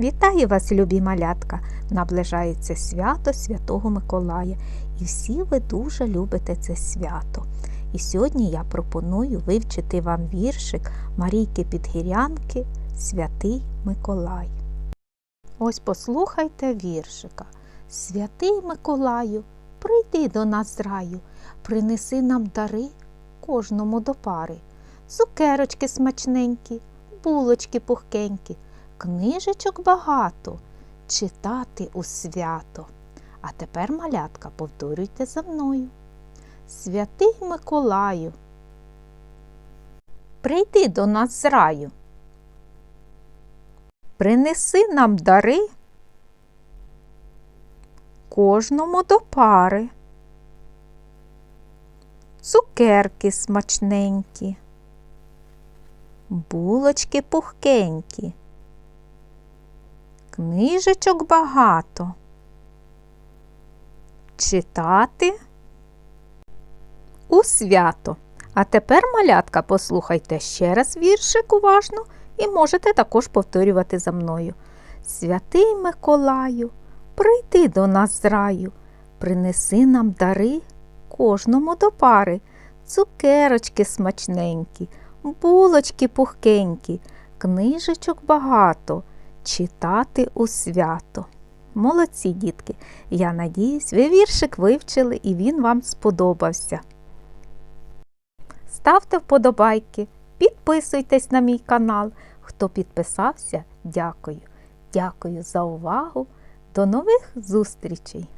Вітаю вас, любі малятка! Наближається свято Святого Миколая, і всі ви дуже любите це свято. І сьогодні я пропоную вивчити вам віршик Марійки Підгірянки Святий Миколай. Ось послухайте віршика. Святий Миколаю, прийди до нас раю, принеси нам дари кожному до пари. Цукерочки смачненькі, булочки пухкенькі, книжечок багато, читати у свято. А тепер, малятка, повторюйте за мною. Святий Миколаю, прийди до нас з раю. Принеси нам дари кожному до пари. Цукерки смачненькі, булочки пухкенькі, книжечок багато. Читати у свято. А тепер, малятка, послухайте ще раз віршик уважно і можете також повторювати за мною. Святий Миколаю, прийди до нас з раю, принеси нам дари кожному до пари, цукерочки смачненькі, булочки пухкенькі, книжечок багато, читати у свято. Молодці, дітки! Я надіюсь, ви віршик вивчили і він вам сподобався. Ставте вподобайки, підписуйтесь на мій канал. Хто підписався, дякую. Дякую за увагу. До нових зустрічей!